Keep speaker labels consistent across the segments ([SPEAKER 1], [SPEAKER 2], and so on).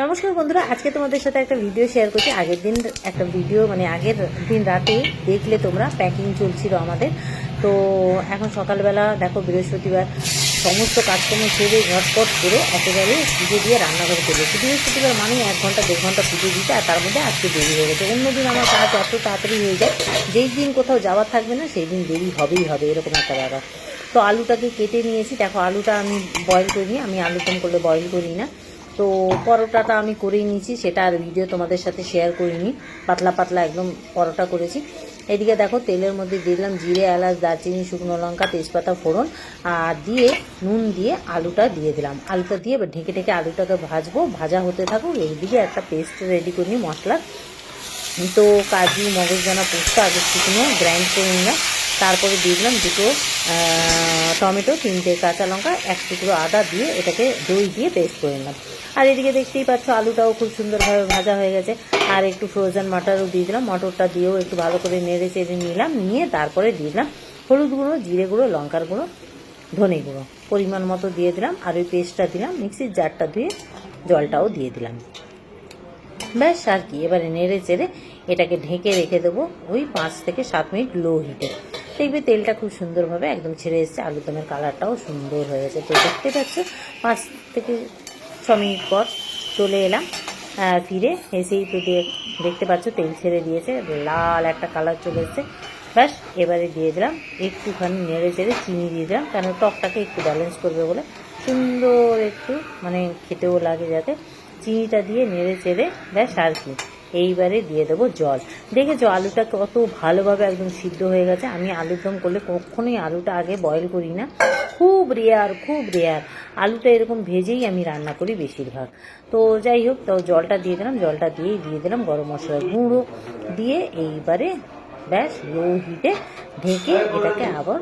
[SPEAKER 1] নমস্কার বন্ধুরা, আজকে তোমাদের সাথে একটা ভিডিও শেয়ার করছি। আগের দিন একটা ভিডিও মানে আগের দিন রাতে দেখলে তোমরা প্যাকিং চলছিল আমাদের। তো এখন সকালবেলা, দেখো বৃহস্পতিবার, সমস্ত কাজকর্ম সেরে ঝটপট করে একেবারে পুজো দিয়ে রান্নাঘরে চলে বৃহস্পতিবার মানে এক ঘণ্টা, দেড় ঘণ্টা পুজো দিতে, আর তার মধ্যে আজকে দেরি হয়ে গেছে। অন্যদিন আমার কাজ এত তাড়াতাড়ি হয়ে যায়, যেই দিন কোথাও যাওয়ার থাকবে না, সেই দিন দেরি হবেই হবে, এরকম একটা ব্যাপার। তো আলুটাকে কেটে নিয়েছি। দেখো, আলুটা আমি বয়েল করিনি, আমি আলু কম করলে বয়েল করি না। তো পরোটাটা আমি করেই নিয়েছি, সেটা আর ভিডিও তোমাদের সাথে শেয়ার করিনি। পাতলা পাতলা একদম পরোটা করেছি। এদিকে দেখো, তেলের মধ্যে দিলাম জিরে, এলাচ, দারচিনি, শুকনো লঙ্কা, তেজপাতা, ফোড়ন, আর দিয়ে নুন দিয়ে আলুটা দিয়ে দিলাম। আলুটা দিয়ে এবার ঢেকে ঢেকে আলুটাকে ভাজবো। ভাজা হতে থাকুক, এইদিকে একটা পেস্ট রেডি করে নিই মশলার তো কাজু মগজদানা পোস্ত, আগে শুকনো গ্রাইন্ড করে নিলাম। তারপরে দিয়ে দিলাম দুটো টমেটো, তিনটে কাঁচা লঙ্কা, এক টুকরো আদা দিয়ে এটাকে দই দিয়ে পেস্ট করে নিলাম। আর এদিকে দেখতেই পাচ্ছ, আলুটাও খুব সুন্দরভাবে ভাজা হয়ে গেছে। আর একটু ফ্রোজেন মটরও দিয়ে দিলাম। মটরটা দিয়েও একটু ভালো করে নেড়ে চেড়ে নিলাম। নিয়ে তারপরে দিয়ে দিলাম হলুদ গুঁড়ো, জিরে গুঁড়ো, লঙ্কার গুঁড়ো, ধনে গুঁড়ো। পরিমাণ মতো দিয়ে দিলাম। আর ওই পেস্টটা দিলাম, মিক্সির জারটা ধুয়ে জলটাও দিয়ে দিলাম। ব্যাস, আর কি। এবারে নেড়ে চেড়ে এটাকে ঢেকে রেখে দেবো ওই পাঁচ থেকে সাত মিনিট লো হিটে। দেখবে তেলটা খুব সুন্দরভাবে একদম ছেড়ে এসছে। আলুদমের কালারটাও সুন্দর হয়ে গেছে। তো দেখতে পাচ্ছ, পাঁচ থেকে ছ মিনিট পর চলে এলাম ফিরে এসেই তো দেখতে পাচ্ছ, তেল ছেড়ে দিয়েছে, লাল একটা কালার চলে এসছে। ব্যাস, এবারে দিয়ে দিলাম, একটুখানি নেড়ে চেড়ে চিনি দিয়ে দিলাম, কেন টকটাকে একটু ব্যালেন্স করবে বলে। সুন্দর একটু মানে খেতেও লাগে যাতে। চিনিটা দিয়ে নেড়ে চেড়ে, ব্যাস, আর কি। এইবারে দিয়ে দেবো জল। দেখেছ, আলুটা কত ভালোভাবে একদম সিদ্ধ হয়ে গেছে। আমি আলুর দম করলে কখনোই আলুটা আগে বয়েল করি না। খুব রেয়ার খুব রেয়ার আলুটা এরকম ভেজেই আমি রান্না করি বেশিরভাগ। তো যাই হোক, তো জলটা দিয়ে দিলাম, জলটা দিয়েই দিয়ে দিলাম গরম মশলার গুঁড়ো দিয়ে এইবারে ব্যাস লো হিটে ঢেকে এটাকে আবার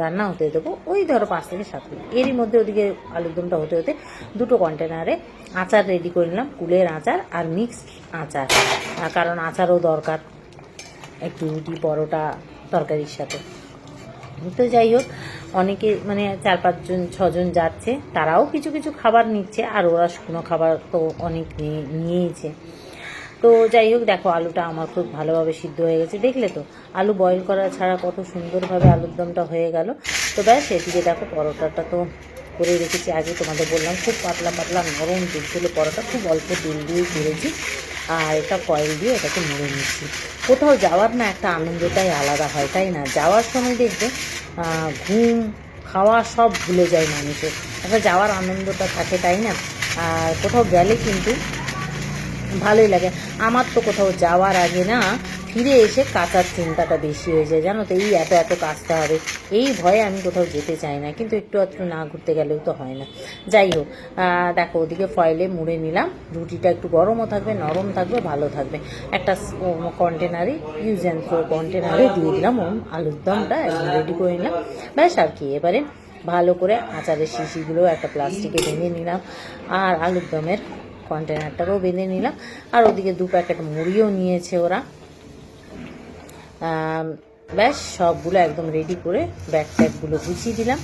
[SPEAKER 1] রান্না হতে দেবো। ওই ধরো পাঁচ থেকে সাত মিনিট। এরই মধ্যে ওদিকে আলুর দমটা হতে হতে দুটো কন্টেনারে আচার রেডি করে নিলাম, কুলের আচার আর মিক্সড আচার। কারণ আচারও দরকার, একটু রুটি, পরোটা তরকারির সাথে। তো যাই হোক অনেকে মানে চার পাঁচজন, ছজন যাচ্ছে, তারাও কিছু কিছু খাবার নিচ্ছে, আর ওরা শুকনো খাবার তো অনেক নিয়ে- নিয়েইছে। তো যাই হোক, দেখো আলুটা আমার খুব ভালোভাবে সিদ্ধ হয়ে গেছে, দেখলে তো? আলু বয়েল করা ছাড়া কত সুন্দরভাবে আলুর দমটা হয়ে গেল। তো ব্যাস, এদিকে দেখো পরোটাটা তো করে রেখেছি। আগে তোমাদের বললাম, খুব পাতলা পাতলা নরম দুধগুলো পরোটা, খুব অল্প তেল দিয়ে করেছি। আর এটা কয়েল দিয়ে এটাকে মুড়ে নিচ্ছি। কোথাও যাওয়ার না একটা আনন্দটাই আলাদা হয়, তাই না? যাওয়ার সময় দেখবে ঘুম, খাওয়া সব ভুলে যায় মানুষের। একটা যাওয়ার আনন্দটা থাকে, তাই না? আর কোথাও গেলে কিন্তু ভালোই লাগে। আমার তো কোথাও যাওয়ার আগে না ফিরে এসে কাঁচার চিন্তাটা বেশি হয়ে যায়। জানো তো, এই এত এত কাজতে হবে। এই ভয়ে আমি কোথাও যেতে চাই না। কিন্তু একটু একটু না ঘুরতে গেলেও তো হয় না। যাই হোক দেখো, ওদিকে ফয়েলে মুড়ে নিলাম। রুটিটা একটু গরমও থাকবে, নরম থাকবে, ভালো থাকবে। একটা কন্টেনারে ইউজ অ্যান্ড থ্রো কন্টেনারে দিয়ে দিলাম। আলুর দমটা একদম রেডি করে নিলাম। ব্যাস আর কি, এবারে ভালো করে আচারের শিশিগুলো একটা প্লাস্টিকে ভেঙে নিলাম। আর আলুর দমের কন্টেনারটাকেও বেঁধে নিলাম। আর ওদিকে দু প্যাকেট মুড়িও নিয়েছে ওরা। ব্যাস, সবগুলো একদম রেডি করে ব্যাগ ট্যাগগুলো গুছিয়ে দিলাম।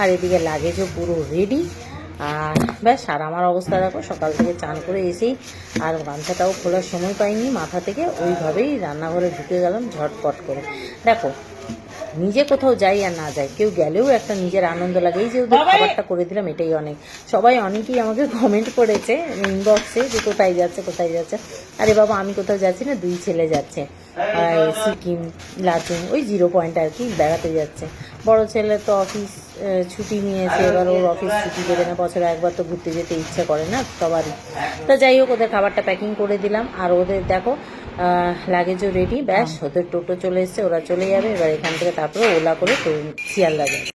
[SPEAKER 1] আর এদিকে লাগেজও পুরো রেডি আর ব্যাস, আর আমার অবস্থা দেখো, সকাল থেকে চান করে এসেই আর গামছাটাও খোলার সময় পাইনি। মাথা থেকে ওইভাবেই রান্নাঘরে ঢুকে গেলাম ঝটপট করে। দেখো নিজে কোথাও যাই আর না যাই কেউ গেলেও একটা নিজের আনন্দ লাগে। এই যে ওদের খাবারটা করে দিলাম এটাই অনেক। সবাই অনেকেই আমাকে কমেন্ট করেছে ইনবক্সে যে কোথায় যাচ্ছে কোথায় যাচ্ছে। আরে বাবা আমি কোথাও যাচ্ছি না দুই ছেলে যাচ্ছে। আর সিকিম লাচুং ওই জিরো পয়েন্ট আর কি বেড়াতে যাচ্ছে। বড় ছেলে তো অফিস ছুটি নিয়েছে এবার ওর অফিস ছুটি দেবে না বছরে একবার তো ঘুরতে যেতে ইচ্ছে করে না সবারই। তো যাই হোক ওদের খাবারটা প্যাকিং করে দিলাম। আর ওদের দেখো লাগেজও রেডি ব্যাস ওদের টোটো চলে এসছে ওরা চলে যাবে এবার এখান থেকে তারপরে ওলা করে শিয়াল শিয়ালদা যাবে।